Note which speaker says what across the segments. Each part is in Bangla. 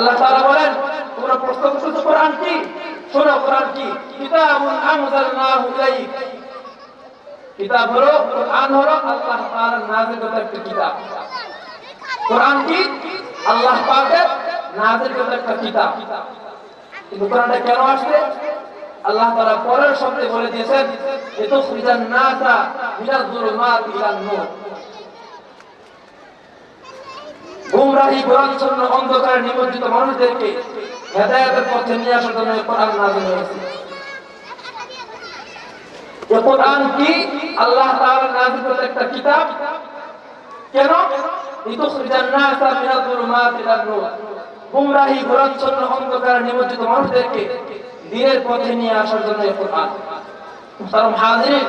Speaker 1: আল্লাহ তাআলা বলেন, তোমরা প্রশ্ন করছ কোরআন কি? শোনো কোরআন কি? কিতাবুন আনজালনাহু ইলাইক কিতাব হলো, কোরআন হলো আল্লাহ তাআলার নাযিলকৃত একটা কিতাব। কোরআন কি? আল্লাহ পাকের নাযিলকৃত একটা কিতাব। কিন্তু কোরআনটা কেন আসছে? আল্লাহ তাআলা পরের শব্দে বলে দিয়েছেন লিতুখরিজান নাসা মিনাজ যুলুমাত ইলান নূর গুমরাহি গোরাচ্ছন্ন অন্ধকারে নিমজ্জিত মানুষদেরকে হেদায়েতের পথে নিয়ে আসার জন্য কোরআন নাযিল হয়েছে। কোরআন কি? আল্লাহ তাআলা নাযিল করা একটা কিতাব। কেন? লিতুখরিজান নাসা মিনাজ যুলুমাত ইলান নূর গুমরাহি গোরাচ্ছন্ন অন্ধকারে নিমজ্জিত মানুষদেরকে দিনের পথে নিয়ে আসার জন্য কোরআন। মুহতারাম হাজিরিন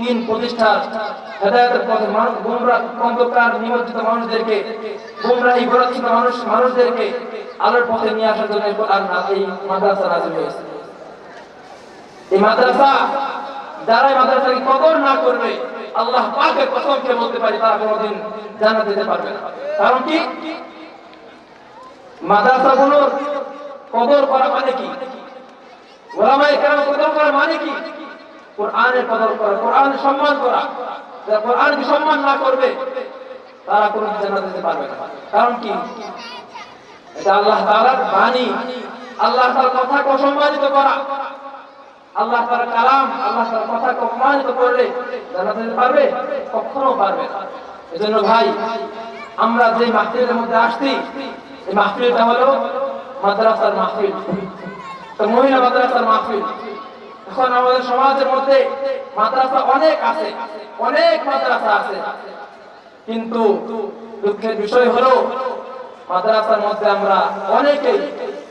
Speaker 1: তিন প্রতিষ্ঠান হেদায়তের পথে অন্ধকার নিমজ্জিত মানুষদেরকে, গুমরাহি গোরাচ্ছিন্ন মানুষ, মানুষদেরকে আলোর পথে নিয়ে আসার জন্য এই মাদ্রাসা নাজিল হয়েছে। এই মাদ্রাসা যারা মাদ্রাসাকে কদর না করবে আল্লাহ পাকের কসমকে বলতে পারি, তারা কোনোদিন জান্নাত দিতে পারবে না। কারণ কি? মাদ্রাসাগুলোর কদর করা মানে কি? ওলামায়ে কেরাম কদর করা মানে কি? কোরআনের কদর করা কোরআনের সম্মান করা। যারা কোরআনকে সম্মান না করবে, তারা কোনো জান্নাত দিতে পারবে না। কারণ কি? এটা আল্লাহ তাআলার বাণী। আল্লাহ তাআলার কথাকে অসম্মানিত করা। আল্লাহ তাআলার কালাম, আল্লাহ তাআলার কথাকে অপমানিত করলে দিতে পারবে? কখনো পারবে না। এজন্য ভাই, আমরা যে মাহফিলের মধ্যে আসছি, এই মাহফিলটা হলো মাদ্রাসার মাহফিল। মহিলা মাদ্রাসার মাহফিল। এখন আমাদের সমাজের মধ্যে মাদ্রাসা অনেক আছে, অনেক মাদ্রাসা আছে। কিন্তু দুঃখের বিষয় হলো, মাদ্রাসার মধ্যে আমরা অনেকেই,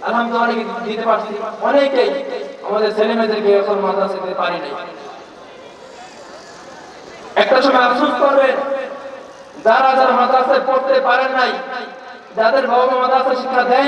Speaker 1: আলহামদুলিল্লাহ দিতে পারছি, অনেকেই আমাদের ছেলে মেয়েদেরকে এখন মাদ্রাসা দিতে পারি নাই একটা সময় আফসোস করবেন, যারা যারা মাদ্রাসায় পড়তে পারেন নাই, যাদের বাবা মাদ্রাসা শিক্ষা দেয়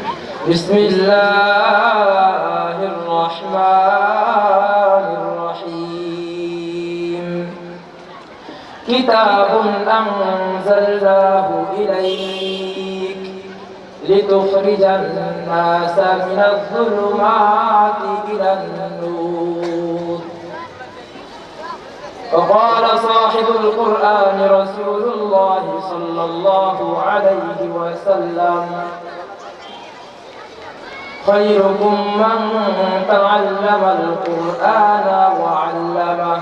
Speaker 1: بسم الله الرحمن الرحيم. كتاب أنزلناه إليك لتخرج الناس من الظلمات إلى النور. وقال صاحب القرآن رسول الله صلى الله عليه وسلم خيركم من تعلم القرآن وعلمه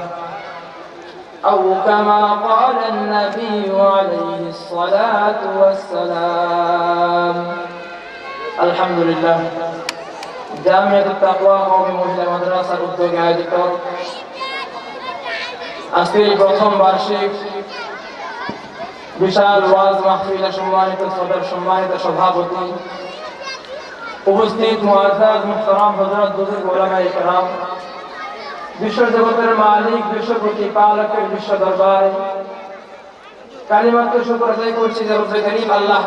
Speaker 1: أو كما قال النبي عليه الصلاة والسلام الحمد لله জামিয়াত তাকওয়া কওমি মহিলা মাদ্রাসার উদ্যোগে আয়োজিত আজকের এই প্রথম বার্ষিক বিশাল ওয়াজ মাহফিলে সম্মানিত সদর সম্মানিত সভাপতি উপস্থিত ইকরাম, বিশ্ব মালিক, বিশ্ব প্রতিপালকের বিশ্ব দরবারে আদায় করছি আল্লাহ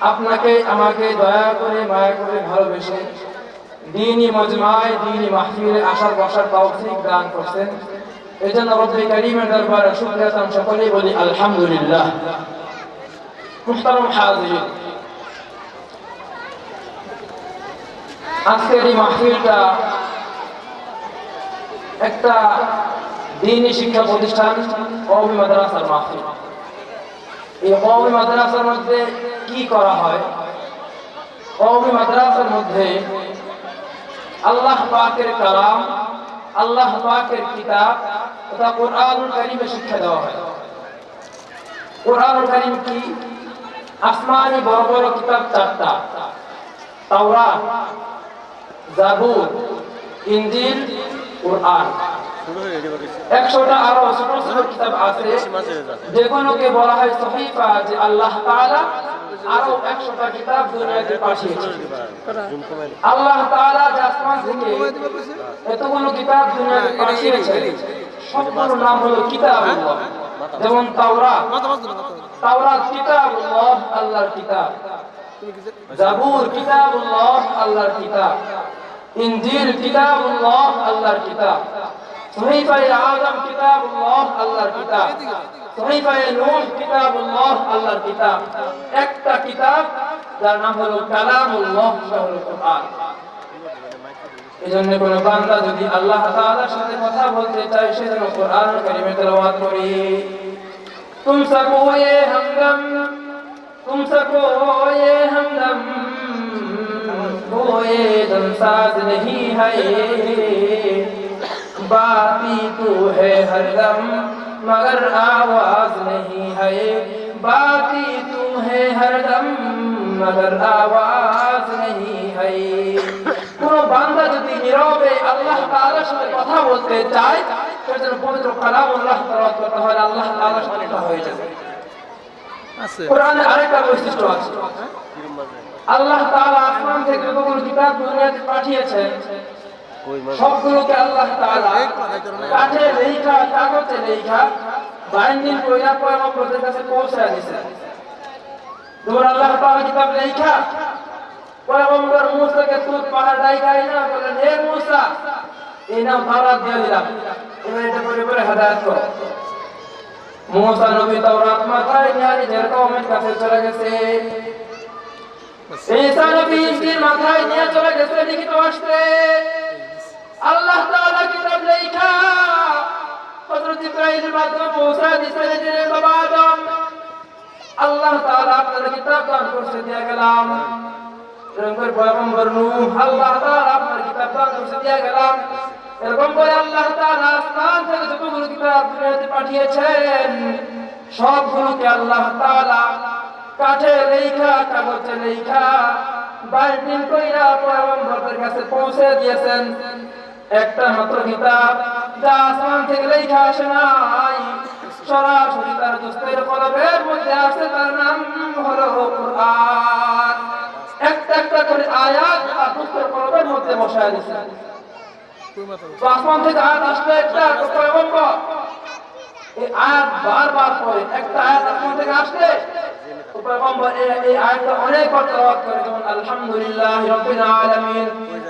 Speaker 1: আপনাকে, আমাকে দয়া করে, মায়া করে ভালোবেসে দিনই আসার বসার দান করছেন। এই জন্য রব্বে সকলেই বলি আলহামদুলিল্লাহ। আজকের এই মাহফিলটা একটা দিনী শিক্ষা প্রতিষ্ঠান কওমি মাদ্রাসার মাহফিল। এই কওমি মাদ্রাসার মধ্যে কি করা হয়? কওমি মাদ্রাসার মধ্যে আল্লাহ পাকের কালাম, আল্লাহ পাকের কিতাব তথা কোরআনুল কারিমে শিক্ষা দেওয়া হয়। কোরআনুল কারিম কি? আসমানি বড় বড় কিতাব চারটা। তাওরাত জাবুর ইনজিল, কোরআন। একশোটা আরও ছোট কিতাব বলা হয় সহিফা, যে আল্লাহ তাআলা আরও কিতাব কিতাব নাম হলো কিতাবুল্লাহ। যেমন তাওরাত। তাওরাত কিতাবুল্লাহ, আল্লাহর কিতাব। জাবুর কিতাবুল্লাহ, আল্লাহর কিতাব। ইনজিল, কিতাবুল্লাহ, আল্লাহর কিতাব। সহিফা আযম কিতাবুল্লাহ, আল্লাহর কিতাব। সহিফা নূহ, কিতাবুল্লাহ, আল্লাহর কিতাব। একটা কিতাব, যার নাম হলো কালামুল্লাহ শাহরুল কুরআন। এজন্য কোন বান্দা যদি আল্লাহ তাআলার সাথে কথা বলতে চায়, সে যেন কোরআন কারীমে তেলাওয়াত করে। তুমসা কো এ হামদম, তুম সকো এ হামদম। वो ये दमसाज नहीं है बाती तू है हरदम मगर आवाज नहीं है बाती तू है हरदम मगर आवाज नहीं है কোন বান্দা যদি নীরবে আল্লাহ তাআলার সাথে কথা বলতে চায় সেজন্য পবিত্র কালাম আল্লাহ তাআলা করতে হয় আল্লাহ তাআলার সাথে কথা হয়ে যাবে
Speaker 2: আছে
Speaker 1: কোরআনে আরেকটা বৈশিষ্ট্য আছে আল্লাহ তাআলা আসমান থেকে যতগুলো কিতাব দুনিয়াতে পাঠিয়েছেন সবগুলোকে আল্লাহ তাআলা কাঠে লেখা কাগজে লেখা বাইন্ডিং কইরা পয়গম্বরদের কাছে পৌঁছায় দিয়েছেন তোমার আল্লাহ তাআলা কিতাব লেখা পয়গম্বর মুসাকে তুত পাহাড় ডাইকাই না বলেন হে মুসা এই নাম তাওরাত দিয়ে দিলাম। এবার এটা করে করে হেদায়েত করো। মুসা নবী তাওরাত মাথায় নিয়ে নিজের কওমের কাছে চলে গেছে। ঈসা নবী ইনজিল মাথায় নিয়ে চলে গেছে লিখিত আসতে। আল্লাহ তাআলা কিতাব লেখা। হযরত ইব্রাহিমের মাধ্যমে পৌঁছা দিয়েছে যে বাবা আদম। আল্লাহ তাআলা দুনিয়াতে পাঠিয়েছেন, সবগুলোকে আল্লাহ তাআলা কাঠে লেখা কাগজে লেখা বাইন্ডিং কইরা পয়গম্বরদের কাছে পৌঁছে দিয়েছেন। একটা মাত্র কিতাব, যা আসমান থেকে লেখা আসে নাই। সরাসরি তার দোস্তের কলবের মধ্যে আসে তার নাম হলো কোরআন। একটা একটা করে আয়াত তার দোস্তের কলবের মধ্যে বসায় দিয়েছে তো আসমান থেকে আয়াত আসলে একটা পয়গম্বর। এই আয়াত বারবার পড়ে, একটা আয়াত আসমান থেকে আসলে এই- এই আয়াতটা অনেকবার তেলাওয়াত করে যেমন আলহামদুলিল্লাহ রাব্বিল আলামিন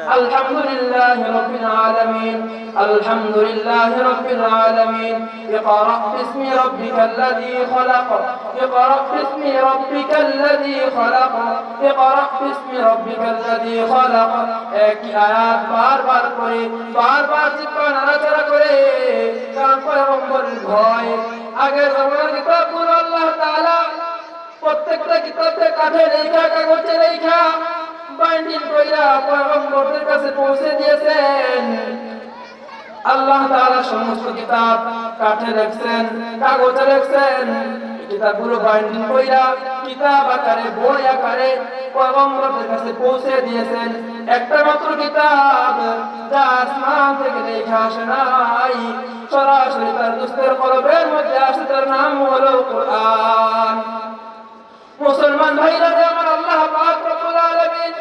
Speaker 1: আলহামদুলিল্লাহ রাব্বিল আলামিন আলহামদুলিল্লাহ রাব্বিল আলামিন ইকরা বিসমি রাব্বিকাল্লাযী খলাক ইকরা বিসমি রাব্বিকাল্লাযী খলাক ইকরা বিসমি রাব্বিকাল্লাযী খলাক একই আয়াত বারবার করে বারবার চিৎকার নাড়াচাড়া করে কারণ পয়গম্বরের ভয় আগের জমানার কিতাবগুলো আল্লাহ তাআলা প্রত্যেকটা কিতাবে কাঠে লেখা কাগজে লেখা বাইন্ডিং কইরা পয়গম্বরদের কাছে পৌঁছে দিয়েছেন। আল্লাহ তাআলা সমস্ত কিতাব কাঠে লেখছেন কাগজে লেখছেন কিতাবগুলো বাইন্ডিং কইরা কিতাব আকারে, বই আকারে পয়গম্বরদের কাছে পৌঁছে দিয়েছেন। একটা মাত্র কিতাব, যা আসমান থেকে লেখা আসে নাই। সরাসরি তার দুস্থের কলবের মধ্যে আসে, তার নাম হলো কোরআন। মুসলমান ভাইরা আমার আল্লাহ পাক রব্বুল আলামিন।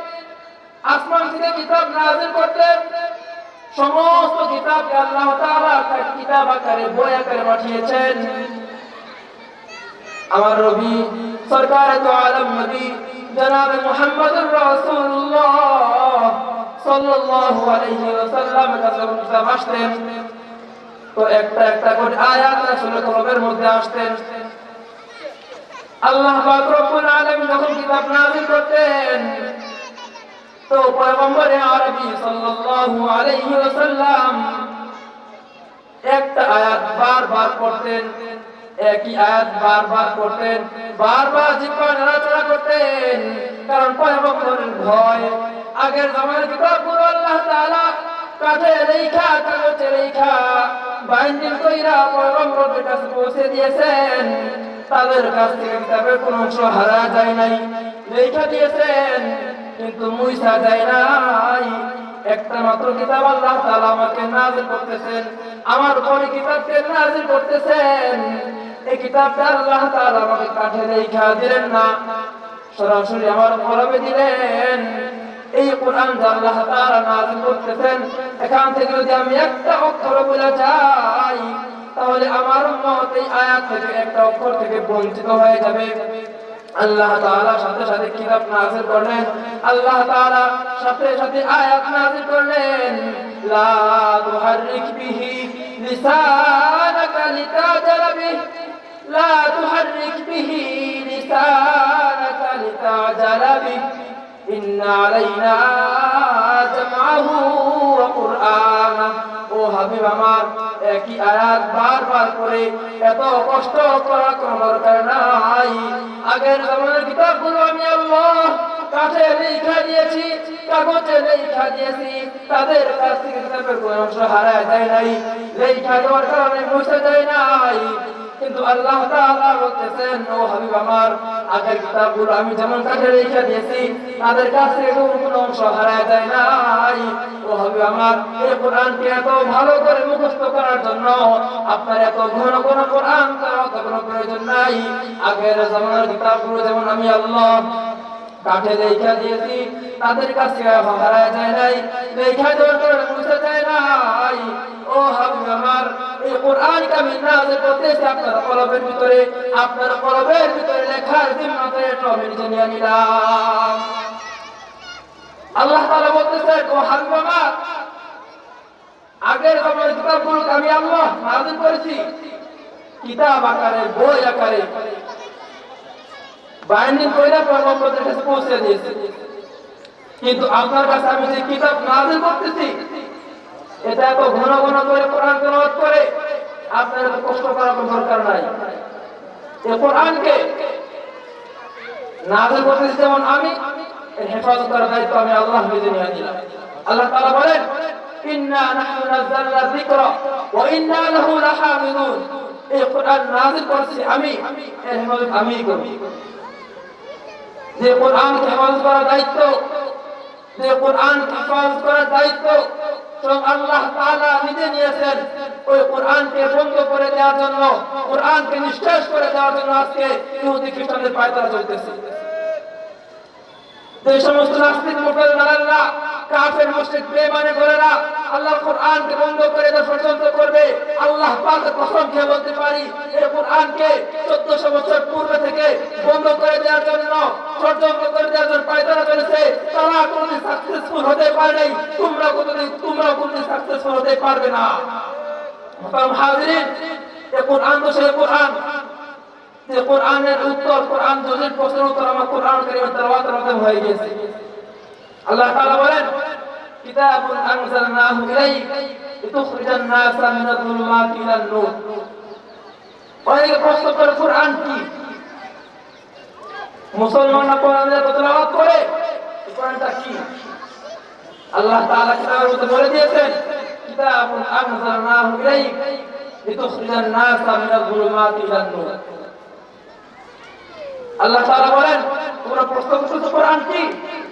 Speaker 1: আসমান থেকে কিতাব নাযিল করতেন সমস্ত কিতাবকে আল্লাহ তাআলা তার কিতাব আকারে, বই আকারে পাঠিয়েছেন। আমার রবি, সরকার তো আলম নবী, জনাব মুহাম্মদুর রাসূলুল্লাহ সাল্লাল্লাহু আলাইহি ওয়াসাল্লাম কাছে আসতেন। তো একটা একটা করে আয়াত রাসূলের কলবের মধ্যে আসতেন। আল্লাহ আলামিন যখন কিতাব নাযিল করতেন, তো পয়গম্বর আরবি সাল্লাল্লাহু আলাইহি ওয়াসাল্লাম একটা আয়াত বারবার পড়তেন, একই আয়াত বারবার পড়তেন, বারবার জিব্বা নাড়াচাড়া করতেন, কারণ পয়গম্বরের ভয় আগের জামানার কিতাবগুলো আল্লাহ তাআলা কাঠে রেখা, কাগজে রেখা, বাইন্ডিং কইরা পয়গম্বরের কাছে পৌঁছে দিয়েছেন। তাদের কাছ থেকে কিতাবের কোন অংশ হারা যায় নাই। রেখা দিয়েছেন, কিন্তু মুইসা যায় নাই। একটা মাত্র কিতাব আল্লাহ তাআলা আমাকে নাযিল করতেছেন। আমার উপরে কিতাবকে নাযিল করতেছেন। এই কিতাবটা আল্লাহ তাআলা আমাকে কাঠে লেখা দিলেন না। সরাসরি আমার কলমে দিলেন। এই কোরআন আল্লাহ তাআলা নাযিল করতেছেন, এখান থেকে যদি আমি একটা অক্ষর বলে যাই তাহলে আমার উম্মত এই আয়াত থেকে একটা অক্ষর থেকে বঞ্চিত হয়ে যাবে। আল্লাহ তাআলা সাথে সাথে কিতাব নাযিল করলেন? আল্লাহ তাআলা সাথে সাথে আয়াত নাযিল করলেন, লা তুহাররিক বিহি লিসানাকা লিতাজাল বিহি, লা তুহাররিক বিহি লিসানাকা লিতাজাল বিহি, ইন্না আলাইনা ওয়া কুরআনা। ও হাবিব আমার, একই আয়াত বারবার করে এত কষ্ট করার কোনো দরকার নাই। আগের জামানার কিতাবগুলো আমি আল্লাহ কাঠে লেখা দিয়েছি, কাগজে লেখা দিয়েছি, তাদের কাছ থেকে কিতাবের কোনো অংশ হারায় যায় নাই, লেখা দেওয়ার কারণে মুছে যায় নাই। কিন্তু আল্লাহ তাআলা বলতেছেন, ও হাবিব আমার, আগের কিতাবগুলো আমি যেমন কাঠে রেখে দিয়েছি, তাদের কাছ কোনো অংশ হারায় যায় নাই। ও হাবিব আমার, এই কোরআনকে এত ভালো করে মুখস্থ করার জন্য আপনার এত ঘন ঘন কোরআন করার কোনো প্রয়োজন নাই। আগের জামানার কিতাবগুলো যেমন আমি আল্লাহ কাঠে লেখা দিয়েছি, তাদের কাছে হারায় যায় নাই লেখা দেওয়ার কারণে মুছে যায় নাই। ও হাবিব আমার আগের আমি আল্লাহ করেছি। কিতাব আকারে, বই আকারে বাইন্ডিং কাছে পৌঁছে কিন্তু আপনার কাছে আমি যে কিতাব নাযিল করতেছি এটা এত ঘন ঘন করে কোরআন তেলাওয়াত করে। আপনার কষ্ট করার কোনো দরকার নাই। এই কোরআনকে নাযিল করতেছি যেমন আমি হেফাজত করার দায়িত্ব আমি আল্লাহ নিজে নিয়ে নিলাম। আল্লাহ তাআলা বলেন, ইন্না নাহনু নাযালনা যিকরা ওয়া ইন্না লাহু এই কোরআন করেছি আমি, এর হেফাজত আমিই করব। যে কোরআনকে হেফাজত করার দায়িত্ব, যে কোরআনকে হেফাজত করার দায়িত্ব স্বয়ং আল্লাহ নিজে নিয়েছেন। ওই কোরআনকে বন্ধ করে দেওয়ার জন্য, কোরআনকে নিঃশ্বাস করে দেওয়ার জন্য আজকে ইহুদি খ্রিস্টানদের পায়তারা চলতেছে। যে সমস্ত নাস্তিক মুসলমানেরা কাফের মুশরিক বেঈমানে বলেরা আল্লাহ কোরআনকে বন্ধ করে দেওয়ার ষড়যন্ত্র করবে। আল্লাহ পাকের কসম খেয়ে বলতে পারি? এই কোরআনকে 1400 বছর পূর্বে থেকে বন্ধ করে দেওয়ার জন্য, ষড়যন্ত্র করে দেওয়ার জন্য পায়তারা তারা কোনোদিন সাকসেসফুল হতে পারে নাই। তোমরা কোনোদিন তোমরা কোনোদিন সাকসেসফুল হতে পারবে না। হাজিরিন এই কোরআন তো সেই কোরআন। যে কোরআনের উত্তর কোরআন যদি প্রশ্নের উত্তর আমার কোরআন কারিমের তেলাওয়াতের মাধ্যমে হয়ে গেছে আল্লাহ তাআলা বলেন, কিতাবুন আনজালনাহু ইলাইক লিতুখরিজান নাসা মিনাল যুলুমাতি ইলান নূর। অনেকে প্রশ্ন করে কোরআন কি? মুসলমানরা কোরআনের তেলাওয়াত করে? কোরআনটা কি? আল্লাহ তাআলা কিতাবের মধ্যে বলে দিয়েছেন, কিতাবুন আনজালনাহু ইলাইক লিতুখরিজান নাসা মিনাল যুলুমাতি ইলান নূর। আল্লাহ তাআলা বলেন, তোমরা প্রশ্ন করছ কোরআন কি?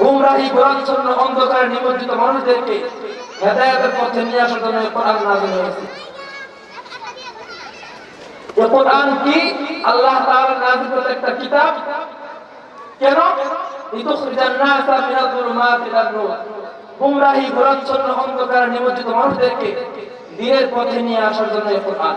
Speaker 1: গুমরাহি গোরাচ্ছন্ন অন্ধকারে নিমজ্জিত মানুষদেরকে হেদায়েতের পথে নিয়ে আসার জন্য কোরআন নাযিল হয়েছে। কোরআন কি? আল্লাহ নাযিল করা একটা কিতাব। কেন? মিনাল যুলুমাত নূর। গুমরাহি নিমজ্জিত মানুষদেরকে দিনের পথে নিয়ে আসার জন্য কোরআন।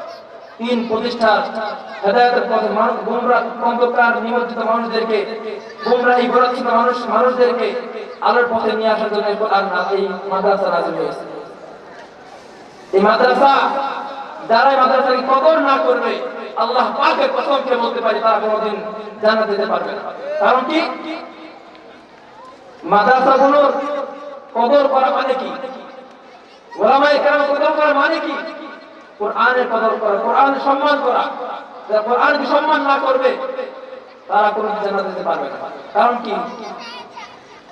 Speaker 1: তিন প্রতিষ্ঠান হেদায়তের পথে মানুষ গুমরা অন্ধকার নিমজ্জিত মানুষদেরকে, গুমরাহি গ্রথিত মানুষ, মানুষদেরকে আলোর পথে নিয়ে আসার জন্য না- এই মাদ্রাসা নাজিল হয়েছে। এই মাদ্রাসা যারা মাদ্রাসাকে কদর না করবে, আল্লাহ পাকের কসমকে বলতে পারি তারা কোনোদিন জান্নাত যেতে পারবে না। কারণ কি? মাদ্রাসাগুলোর কদর করা মানে কি? ওলামায়ে কেরাম কদর করা মানে কি? কোরআনের কদর করা কোরআনের সম্মান করা। যারা কোরআনকে সম্মান না করবে, তারা কোনো জান্নাত যেতে পারবে না। কারণ কি?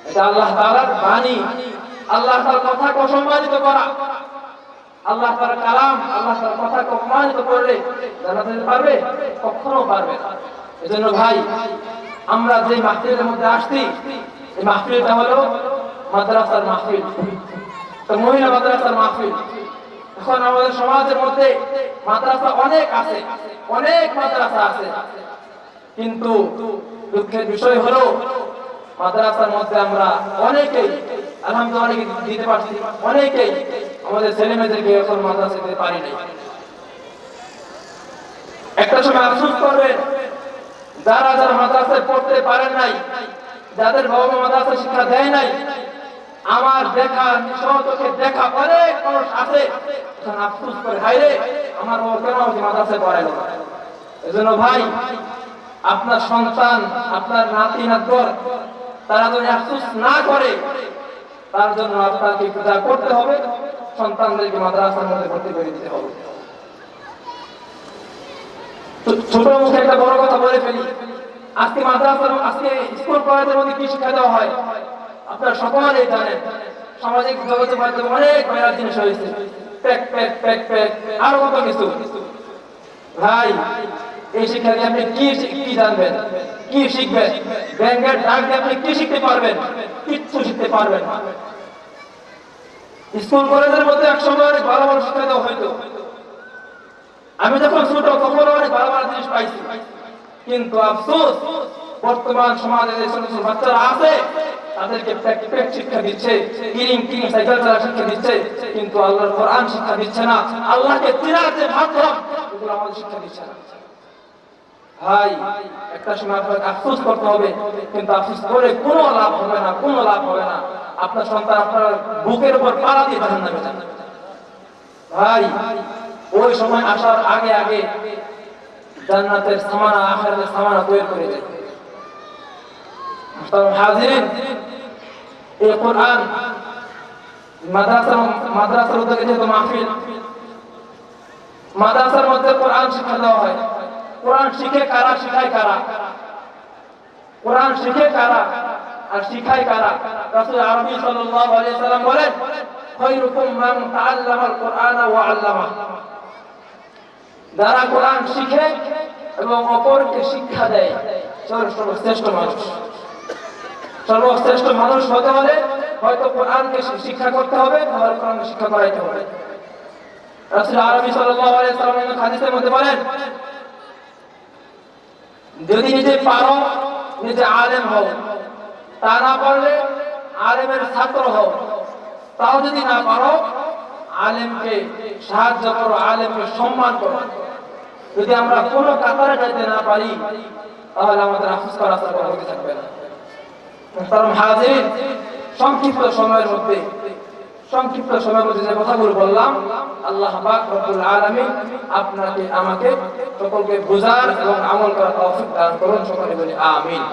Speaker 1: এটা আল্লাহ তাআলার বাণী। আল্লাহ তাআলার কথাকে অসম্মানিত করা। আল্লাহ তার কালাম, আল্লাহ তাআলার কথাকে অপমানিত করলে যেতে পারবে? কখনো পারবে না। এজন্য ভাই, আমরা যে মাহফিলের মধ্যে আসছি, এই মাহফিলটা হলো মাদ্রাসার মাহফিল। তো মহিলা মাদ্রাসার মাহফিল। এখন আমাদের সমাজের মধ্যে মাদ্রাসা অনেক আছে, অনেক মাদ্রাসা আছে। কিন্তু দুঃখের বিষয় হলো, মাদ্রাসার মধ্যে আমরা অনেকেই, আলহামদুলিল্লাহ দিতে পারছি, অনেকেই আমাদের ছেলে মেয়েদেরকে মাদ্রাসা একটা সময় আফসোস যারা যারা মাদ্রাসায় পড়তে পারেন নাই, যাদের বাবা মাদ্রাসা শিক্ষা দেয় নাই আমার দেখা সহচোখে দেখা অনেক মানুষ আছে। আফসোস করে হাইরে আমার বাবা কেন আমাকে মাদ্রাসায় পড়াইলো এজন্য ভাই, আপনার সন্তান, আপনার নাতি নাতর তারা যদি আফসোস না করে, তার জন্য আপনাকে পূজা করতে হবে। সন্তানদেরকে মাদ্রাসার মধ্যে ভর্তি করে দিতে হবে। ছোট মুখে একটা বড় কথা বলে ফেলি। আজকে মাদ্রাসার, আজকে স্কুল কলেজের মধ্যে কি শিক্ষা দেওয়া হয়? জানেন, সামাজিক জগতের মাধ্যমে অনেক ভাইরাল জিনিস হয়েছে প্যাক প্যাক প্যাক প্যাক আরও কত কিছু। ভাই, এই শিক্ষা দিয়ে আপনি কি কি জানবেন? কি শিখবেন? ব্যাংকের ডাক দিয়ে আপনি কি শিখতে পারবেন? কিচ্ছু শিখতে পারবেন স্কুল, কলেজের মধ্যে এক সময় অনেক ভালো ভালো শিক্ষা দেওয়া হইতো আমি যখন ছোট, তখন অনেক ভালো ভালো জিনিস পাইছি। কিন্তু আফসোস, বর্তমান সমাজে যে ছোট ছোট বাচ্চারা আছে তাদেরকে প্যাক শিক্ষা দিচ্ছে কিরিং কিরিং সাইকেল চালা শিক্ষা দিচ্ছে, কিন্তু আল্লাহর কোরআন শিক্ষা দিচ্ছে না। আল্লাহকে যে মাধ্যম ওগুলো আমাদের শিক্ষা দিচ্ছে না। ভাই, একটা সময় আপনাকে আফসোস করতে হবে, কিন্তু আফসোস করে কোনো লাভ হবে না, কোনো লাভ হবে না। আপনার সন্তান আপনার বুকের উপর পাড়া দিয়ে জাহান নামে যাবে। ভাই, ওই সময় আসার আগে আগে জান্নাতের সামানা, আখেরাতের সামানা তৈরি করে দেয় হাজিরিন, এই কোরআন মাদ্রাসা মাদ্রাসার উদ্যোগে যেহেতু মাহফিল, মাদ্রাসার মধ্যে কোরআন শিক্ষা দেওয়া হয়। কোরআন শিখে কারা, শিখায় কারা? কোরআন শিখে কারা আর শিখায় কারা? রাসূল আরবি সাল্লাল্লাহু আলাইহি সাল্লাম বলেন খায়রুকুম মান তাআল্লামাল কোরআনা ওয়া আল্লামা। যারা কোরআন শিখে এবং অপরকে শিক্ষা দেয় সর্ব- সর্বশ্রেষ্ঠ মানুষ। সর্বশ্রেষ্ঠ মানুষ হতে হলে হয়তো কোরআনকে শিক্ষা করতে হবে তাহলে কোরআনকে শিক্ষা করাইতে হবে। রাসূল আরবি যদি নিজে পারো, নিজে আলেম হও। তা না পারলে আলেমের ছাত্র হও। তাও যদি না পারো, আলেমকে সাহায্য করো, আলেমকে সম্মান করো। যদি আমরা কোনো কাতারে যাইতে না পারি, তাহলে আমাদের আফসোস করা থাকবে না। সংক্ষিপ্ত সময়ের মধ্যে, সংক্ষিপ্ত সময়ের মধ্যে যে কথাগুলো বললাম, আল্লাহ রব্বুল আলামিন আপনাকে, আমাকে সকলকে বোঝার এবং আমল করার তৌফিক দান করুন, সকলে বলি আমিন।